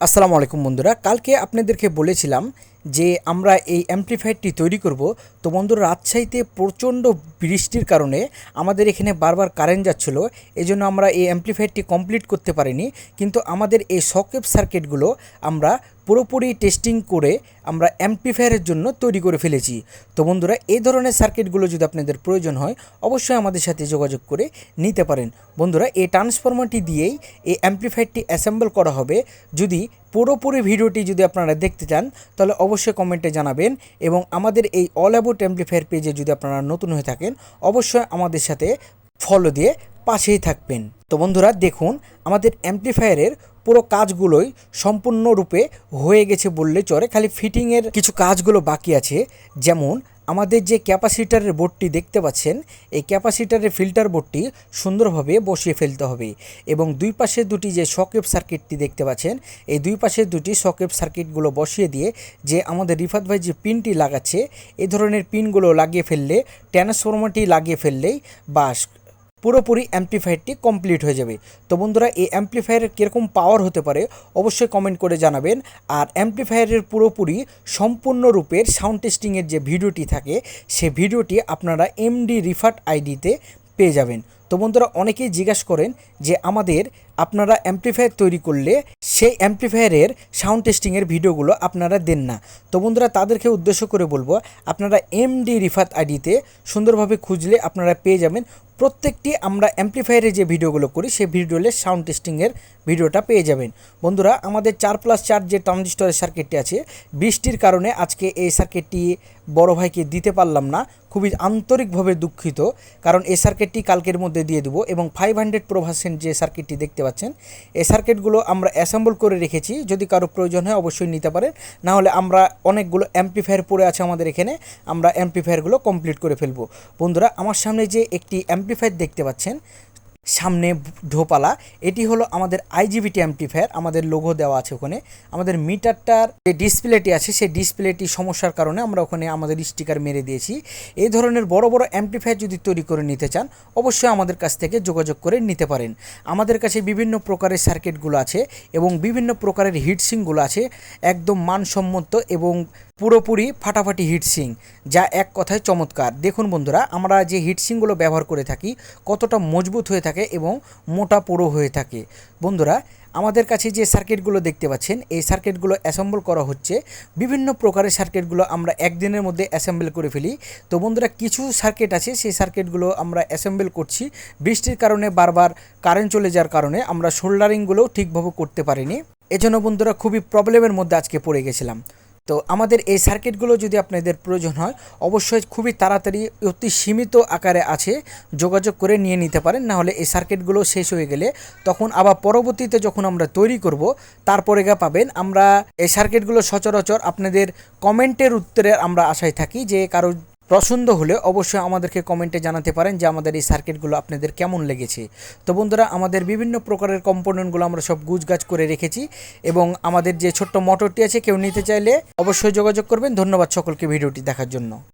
আসসালামু আলাইকুম বন্ধুরা কালকে আপনাদেরকে বলেছিলাম যে আমরা এই অ্যাম্প্লিফায়ারটি তৈরি করব, তো বন্ধুরা রাজশাহীতে প্রচণ্ড বৃষ্টির কারণে আমাদের এখানে বারবার কারেন্ট যাচ্ছিল এই জন্য আমরা এই অ্যাম্প্লিফায়ারটি কমপ্লিট করতে পারিনি, কিন্তু আমাদের এই সকেপ সার্কিটগুলো আমরা পুরোপুরি টেস্টিং করে আমরা অ্যাম্প্লিফায়ারের জন্য তৈরি করে ফেলেছি। তো বন্ধুরা, এই ধরনের সার্কিটগুলো যদি আপনাদের প্রয়োজন হয়, অবশ্যই আমাদের সাথে যোগাযোগ করে নিতে পারেন। বন্ধুরা, এই ট্রান্সফর্মারটি দিয়েই এই অ্যাম্প্লিফায়ারটি অ্যাসেম্বল করা হবে। যদি পুরোপুরি ভিডিওটি যদি আপনারা দেখতে চান, তাহলে অবশ্যই কমেন্টে জানাবেন এবং আমাদের এই অল অ্যাবাউট অ্যাম্প্লিফায়ার পেজে যদি আপনারা নতুন হয়ে থাকেন, অবশ্যই আমাদের সাথে ফলো দিয়ে পাশেই থাকবেন। তো বন্ধুরা, দেখুন, আমাদের অ্যাম্প্লিফায়ারের পুরো কাজগুলোই সম্পূর্ণরূপে হয়ে গেছে বললে চলে। খালি ফিটিংয়ের কিছু কাজগুলো বাকি আছে, যেমন আমাদের যে ক্যাপাসিটারের বোর্ডটি দেখতে পাচ্ছেন, এই ক্যাপাসিটারের ফিল্টার বোর্ডটি সুন্দরভাবে বসিয়ে ফেলতে হবে এবং দুই পাশে দুটি যে শকেপ সার্কিটটি দেখতে পাচ্ছেন, এই দুই পাশে দুটি শকেপ সার্কিটগুলো বসিয়ে দিয়ে যে আমাদের রিফাত ভাই যে পিনটি লাগাচ্ছে, এ ধরনের পিনগুলো লাগিয়ে ফেললে, ট্রান্সফরমারটি লাগিয়ে ফেললেই বাস পুরোপুরি অ্যাম্প্লিফায়ারটি কমপ্লিট হয়ে যাবে। তো বন্ধুরা, এই অ্যাম্প্লিফায়ারের কীরকম পাওয়ার হতে পারে অবশ্যই কমেন্ট করে জানাবেন। আর অ্যাম্প্লিফায়ারের পুরোপুরি সম্পূর্ণরূপের সাউন্ড টেস্টিংয়ের যে ভিডিওটি থাকে, সে ভিডিওটি আপনারা এমডি রিফাট আইডিতে পেয়ে যাবেন। তো বন্ধুরা, অনেকেই জিজ্ঞাসা করেন যে আমাদের আপনারা অ্যাম্প্লিফায়ার তৈরি করলে সেই অ্যাম্প্লিফায়ারের সাউন্ড টেস্টিংয়ের ভিডিওগুলো আপনারা দেন না। তো বন্ধুরা, তাদেরকে উদ্দেশ্য করে বলব, আপনারা এমডি রিফাত আইডিতে সুন্দরভাবে খুঁজলে আপনারা পেয়ে যাবেন। প্রত্যেকটি আমরা অ্যাম্প্লিফায়ারে যে ভিডিওগুলো করি, সেই ভিডিওলে সাউন্ড টেস্টিংয়ের ভিডিওটা পেয়ে যাবেন। বন্ধুরা, আমাদের চার প্লাস চার যে ট্রানজিস্টরের সার্কিটটি আছে, বৃষ্টির কারণে আজকে এই সার্কিটটি বড় ভাইকে দিতে পারলাম না, খুবই আন্তরিকভাবে দুঃখিত, কারণ এ সার্কিটটি কালকের মধ্যে দিয়ে দেবো এবং ফাইভ হান্ড্রেড প্রোভার্সেন্ট যে সার্কিটটি দেখতে পাচ্ছেন, এই সার্কিটগুলো আমরা অ্যাসেম্বল করে রেখেছি, যদি কারও প্রয়োজন হয় অবশ্যই নিতে পারেন না হলে আমরা অনেকগুলো অ্যাম্পিফায়ার পড়ে আছে আমাদের এখানে, আমরা অ্যাম্প্লিফায়ারগুলো কমপ্লিট করে ফেলব। বন্ধুরা, আমার সামনে যে একটি অ্যাম্প্লিফায়ার দেখতে পাচ্ছেন সামনে ঢোপালা, এটি হলো আমাদের আইজিবিটি অ্যাম্প্লিফায়ার আমাদের লোগো দেওয়া আছে ওখানে। আমাদের মিটারটার যে ডিসপ্লেটি আছে, সেই ডিসপ্লেটি সমস্যার কারণে আমরা ওখানে আমাদের স্টিকার মেরে দিয়েছি। এই ধরনের বড় বড় অ্যাম্প্লিফায়ার যদি তৈরি করে নিতে চান, অবশ্যই আমাদের কাছ থেকে যোগাযোগ করে নিতে পারেন। আমাদের কাছে বিভিন্ন প্রকারের সার্কিটগুলো আছে এবং বিভিন্ন প্রকারের হিটসিংগুলো আছে, একদম মানসম্মত এবং পুরোপুরি ফাটাফাটি হিটসিং যা এক কথায় চমৎকার। দেখুন বন্ধুরা, আমরা যে হিটসিংগুলো ব্যবহার করে থাকি, কতটা মজবুত হয়ে থাকে এবং মোটা পোড়ো হয়ে থাকে। বন্ধুরা, আমাদের কাছে যে সার্কিটগুলো দেখতে পাচ্ছেন, এই সার্কিটগুলো অ্যাসেম্বল করা হচ্ছে। বিভিন্ন প্রকারের সার্কিটগুলো আমরা একদিনের মধ্যে অ্যাসেম্বল করে ফেলি। তো বন্ধুরা, কিছু সার্কিট আছে, সেই সার্কিটগুলো আমরা অ্যাসেম্বল করছি। বৃষ্টির কারণে বারবার কারেন্ট চলে যাওয়ার কারণে আমরা শোল্ডারিংগুলোও ঠিকভাবে করতে পারিনি। এজন্য বন্ধুরা, খুবই প্রবলেমের মধ্যে আজকে পড়ে গেছিলাম। তো আমাদের এই সার্কিটগুলো যদি আপনাদের প্রয়োজন হয়, অবশ্যই খুবই তাড়াতাড়ি, অতি সীমিত আকারে আছে, যোগাযোগ করে নিয়ে নিতে পারেন। না হলে এই সার্কিটগুলো শেষ হয়ে গেলে তখন আবার পরবর্তীতে যখন আমরা তৈরি করব, তারপরে গা পাবেন আমরা এই সার্কিটগুলো সচরাচর আপনাদের কমেন্টের উত্তরে আমরা আশায় থাকি যে কারও পছন্দ হলে অবশ্যই আমাদেরকে কমেন্টে জানাতে পারেন যে আমাদের এই সার্কিটগুলো আপনাদের কেমন লেগেছে। তো বন্ধুরা, আমাদের বিভিন্ন প্রকারের কম্পোনেন্টগুলো আমরা সব গুছগাছ করে রেখেছি এবং আমাদের যে ছোট্ট মোটরটি আছে, কেউ নিতে চাইলে অবশ্যই যোগাযোগ করবেন। ধন্যবাদ সকলকে ভিডিওটি দেখার জন্য।